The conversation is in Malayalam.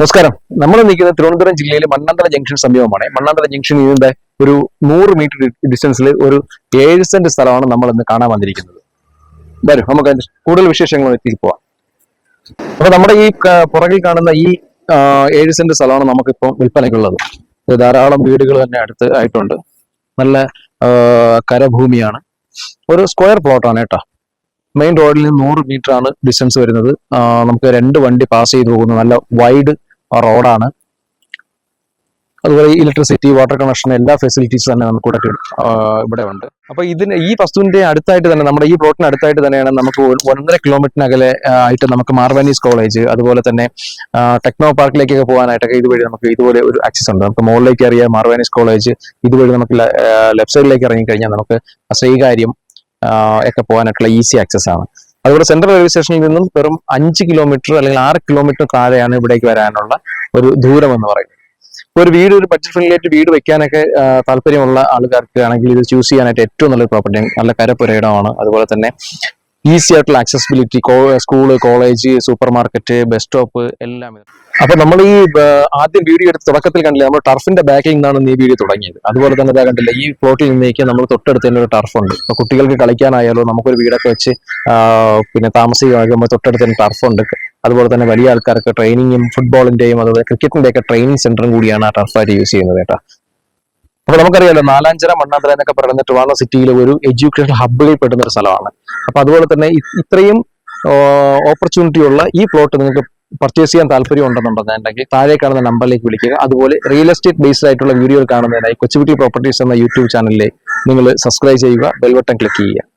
നമസ്കാരം. നമ്മൾ നിൽക്കുന്നത് തിരുവനന്തപുരം ജില്ലയിലെ മണ്ണാന്തല ജംഗ്ഷൻ സമീപമാണ്. മണ്ണാന്തല ജംഗ്ഷൻ ഇതിന്റെ ഒരു നൂറ് മീറ്റർ ഡിസ്റ്റൻസിൽ ഒരു ഏഴ് സെന്റ് സ്ഥലമാണ് നമ്മൾ ഇന്ന് കാണാൻ വന്നിരിക്കുന്നത്. വരും നമുക്ക് കൂടുതൽ വിശേഷങ്ങൾ എത്തി പോവാം. അപ്പൊ നമ്മുടെ ഈ പുറകിൽ കാണുന്ന ഈ ഏഴ് സെന്റ് സ്ഥലമാണ് നമുക്കിപ്പോൾ വിൽപ്പനയ്ക്കുള്ളത്. ധാരാളം വീടുകൾ തന്നെ അടുത്ത് ആയിട്ടുണ്ട്. നല്ല കരഭൂമിയാണ്. ഒരു സ്ക്വയർ പ്ലോട്ടാണ് കേട്ടോ. മെയിൻ റോഡിൽ നിന്ന് നൂറ് മീറ്റർ ആണ് ഡിസ്റ്റൻസ് വരുന്നത്. നമുക്ക് രണ്ട് വണ്ടി പാസ് ചെയ്ത് പോകുന്ന നല്ല വൈഡ് റോഡാണ്. അതുപോലെ ഇലക്ട്രിസിറ്റി വാട്ടർ കണക്ഷൻ എല്ലാ ഫെസിലിറ്റീസും തന്നെ നമുക്ക് ഇവിടെ ഇവിടെ ഉണ്ട്. അപ്പൊ ഇതിന് ഈ വസ്തുവിന്റെ അടുത്തായിട്ട് തന്നെ നമ്മുടെ ഈ പ്ലോട്ടിന് അടുത്തായിട്ട് തന്നെയാണ് നമുക്ക് ഒന്നര കിലോമീറ്ററിനകലെ ആയിട്ട് നമുക്ക് മാർവാനീസ് കോളേജ് അതുപോലെ തന്നെ ടെക്നോ പാർക്കിലേക്കൊക്കെ പോകാനായിട്ടൊക്കെ ഇതുവഴി നമുക്ക് ഇതുപോലെ ഒരു ആക്സസ് ഉണ്ട്. നമുക്ക് മുകളിലേക്ക് അറിയാം മാർവാനീസ് കോളേജ് ഇതുവഴി നമുക്ക് ലെഫ്റ്റ് സൈഡിലേക്ക് ഇറങ്ങി കഴിഞ്ഞാൽ നമുക്ക് ശ്രീകാര്യം ആ, ഒക്കെ പോകാനായിട്ടുള്ള ഈസി ആക്സസ് ആണ്. അതുപോലെ സെൻട്രൽ റെയിൽവേ സ്റ്റേഷനിൽ നിന്നും വെറും അഞ്ച് കിലോമീറ്റർ അല്ലെങ്കിൽ ആറ് കിലോമീറ്റർ താഴെയാണ് ഇവിടേക്ക് വരാനുള്ള ഒരു ദൂരം എന്ന് പറയുന്നത് ഒരു വീട് ഒരു ബഡ്ജറ്റ് ഫ്രണ്ട്ലി വീട് വെക്കാനൊക്കെ താല്പര്യമുള്ള ആൾക്കാർക്ക് ആണെങ്കിൽ ഇത് ചൂസ് ചെയ്യാനായിട്ട് ഏറ്റവും നല്ലൊരു പ്രോപ്പർട്ടി നല്ല കരപ്പുരയിടമാണ് അതുപോലെ തന്നെ ഈസി ആയിട്ടുള്ള accessibility school college supermarket bus stop എല്ലാം. അപ്പൊ നമ്മൾ ഈ ആദ്യം വീഡിയോ എടുത്ത് തുടക്കത്തിൽ കണ്ടില്ല നമ്മൾ ടർഫിന്റെ ബാക്കിൽ നിന്നാണ് ഈ വീഡിയോ തുടങ്ങിയത്. അതുപോലെ തന്നെ ഇതാ കണ്ടില്ല ഈ പ്ലോട്ടിൽ നിന്നേക്ക് നമ്മൾ തൊട്ടടുത്ത് തന്നെ ഒരു ടർഫുണ്ട് അപ്പൊ കുട്ടികൾക്ക് കളിക്കാനായാലോ നമുക്കൊരു വീടൊക്കെ വെച്ച് പിന്നെ നമ്മൾ തൊട്ടടുത്ത് തന്നെ ടർഫുണ്ട് അതുപോലെ തന്നെ വലിയ ആൾക്കാർക്ക് ട്രെയിനിങ്ങും ഫുട്ബോളിന്റെയും അതുപോലെ ക്രിക്കറ്റിന്റെ ഒക്കെ ട്രെയിനിങ് സെന്ററും കൂടിയാണ് ആ ടർഫായിട്ട് യൂസ് ചെയ്യുന്നത് കേട്ടോ. അപ്പൊ നമുക്കറിയാലോ നാലാഞ്ചര മണ്ണാന്തര എന്നൊക്കെ പറയുന്ന ട്രിവാണ സിറ്റിയിലെ ഒരു എഡ്യൂക്കേഷൻ ഹബ്ബിൽ പെടുന്ന ഒരു സ്ഥലമാണ്. അപ്പൊ അതുപോലെ തന്നെ ഇത്രയും ഓപ്പർച്യൂണിറ്റി ഉള്ള ഈ പ്ലോട്ട് നിങ്ങൾക്ക് പർച്ചേസ് ചെയ്യാൻ താല്പര്യം ഉണ്ടെന്നുണ്ടെന്നുണ്ടെങ്കിൽ താഴെ കാണുന്ന നമ്പറിലേക്ക് വിളിക്കുക. അതുപോലെ റിയൽ എസ്റ്റേറ്റ് ബേസ്ഡ് ആയിട്ടുള്ള വീഡിയോ കാണുന്നതിനായി കൊച്ചുകുട്ടി പ്രോപ്പർട്ടീസ് എന്ന യൂട്യൂബ് ചാനലിലെ നിങ്ങൾ സബ്സ്ക്രൈബ് ചെയ്യുക. ബെൽബട്ടൺ ക്ലിക്ക് ചെയ്യുക.